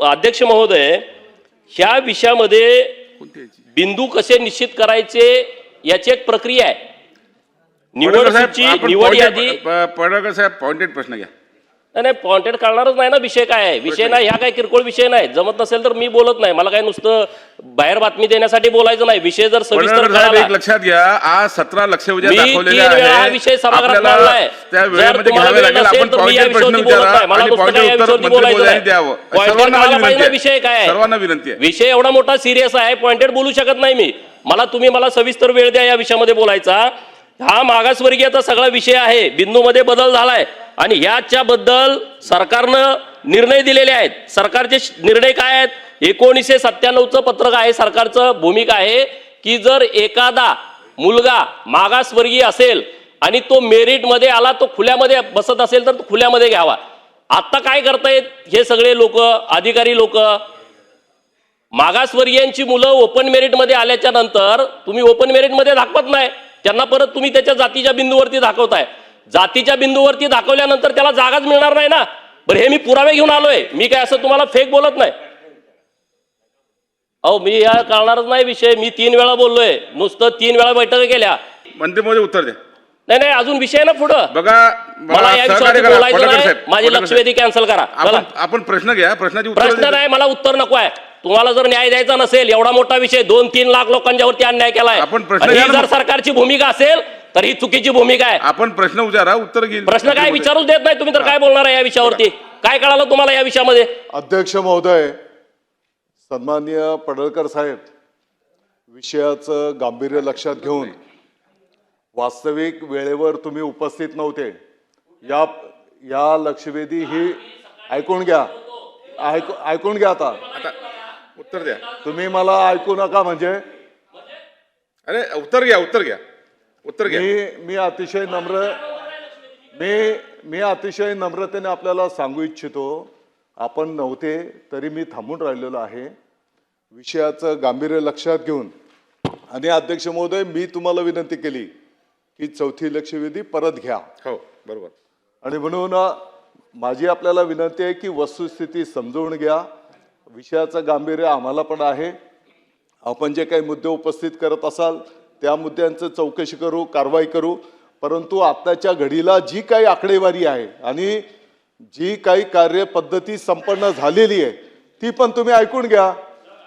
अध्यक्ष महोदय ह्या विषयामध्ये? बिंदू कसे निश्चित करायचे याची एक प्रक्रिया आहे निवड निवड यादी पडळकर साहेब पॉइंटेड प्रश्न घ्या नाही पॉइंटेड काढणारच नाही ना विषय काय आहे? विषय नाही ह्या काय किरकोळ विषय नाही. जमत नसेल तर मी बोलत नाही. मला काय नुसतं बाहेर बातमी देण्यासाठी बोलायचं नाही. विषय जर सविस्तर कळाला लक्षात घ्या. आज सतरा लक्ष उद्या मी दाखवलेले तीन वेळा हा आहे विषय सभागृहात आपल्याला मांडलाय. त्या जर वेळेमध्ये तुम्हाला घ्यावे वेळ लागेल नसेल आपण तर मी या पॉइंटेड प्रश्न विषयावरती बोलत विचारा नाही. मला आणि नुसतं पॉइंटेड काय या उत्तर विषयावरती मंत्री बोलायचं महोदयांनी नाही. द्यावं. Pointed सर्वांना कळायला माझी पाहिजे विनंती ना विषय काय आहे? आहे. सर्वांना विनंती आहे. विषय एवढा मोठा सिरियस आहे. पॉइंटेड बोलू शकत नाही मी. मला तुम्ही मला सविस्तर वेळ द्या या विषयामध्ये बोलायचा. हा मागासवर्गीयचा सगळा विषय आहे. बिंदूमध्ये बदल झालाय. आणि ह्याच्याबद्दल सरकारनं निर्णय दिलेले आहेत. सरकारचे निर्णय काय आहेत? एकोणीसशे सत्त्याण्णवचं पत्रक आहे सरकारचं भूमिका आहे की जर एखादा मुलगा मागासवर्गीय असेल आणि तो मेरिटमध्ये आला तो खुल्यामध्ये बसत असेल तर तो खुल्यामध्ये घ्यावा. आता काय करतायत हे सगळे लोक अधिकारी लोक? मागासवर्गीयांची मुलं ओपन मेरिटमध्ये आल्याच्यानंतर तुम्ही ओपन मेरिटमध्ये दाखवत नाही. त्यांना परत तुम्ही त्याच्या जातीच्या बिंदूवरती दाखवताय. जातीच्या बिंदूवरती दाखवल्यानंतर त्याला जागाच मिळणार नाही ना? बरं हे मी पुरावे घेऊन आलोय. मी काय असं तुम्हाला फेक बोलत नाही. अहो मी या कळणारच नाही विषय. मी तीन वेळा बोललोय. नुसतं तीन वेळा बैठका केल्या. मंत्री महोदय उत्तर द्या नाही नाही अजून विषय ना पुढं? बघा मला या विषयावरती करा बोलायचं नाही. माझी लक्षवेधी कॅन्सल करा. आपण प्रश्न घ्या. प्रश्नाची प्रश्न नाही मला उत्तर नको आहे. तुम्हाला जर न्याय द्यायचा नसेल एवढा मोठा विषय दोन तीन लाख लोकांच्यावरती अन्याय केलाय. आपण प्रश्न आणि ही जर. सरकारची भूमिका असेल तर ही चुकीची भूमिका आहे. आपण प्रश्न विचारा उत्तर घेईल. प्रश्न काय विचारूच देत नाही तुम्ही तर काय बोलणार आहे या विषयावरती? काय कळालं तुम्हाला या विषयामध्ये? अध्यक्ष महोदय सन्माननीय पडळकर साहेब विषयाचं गांभीर्य लक्षात घेऊन वास्तविक वेळेवर तुम्ही उपस्थित नव्हते. या या लक्षवेधी ही ऐकून घ्या. ऐकू ऐकून घ्या आता. उत्तर द्या. तुम्ही मला ऐकू नका म्हणजे. अरे उत्तर घ्या उत्तर घ्या. उत्तर घ्या. मी मी अतिशय नम्र मी मी अतिशय नम्रतेने आपल्याला सांगू इच्छितो. आपण नव्हते तरी मी थांबून राहिलेलो आहे. विषयाचं गांभीर्य लक्षात घेऊन. आणि अध्यक्ष महोदय मी तुम्हाला विनंती केली की चौथी लक्षवेधी परत घ्या. हो बरोबर. आणि म्हणून माझी आपल्याला विनंती आहे की वस्तुस्थिती समजवून घ्या. विषयाचं गांभीर्य आम्हाला पण आहे. आपण जे काही मुद्दे उपस्थित करत असाल त्या मुद्द्यांचं चौकशी करू कारवाई करू. परंतु आत्ताच्या घडीला जी काही आकडेवारी आहे आणि जी काही कार्यपद्धती संपन्न झालेली आहे ती पण तुम्ही ऐकून घ्या.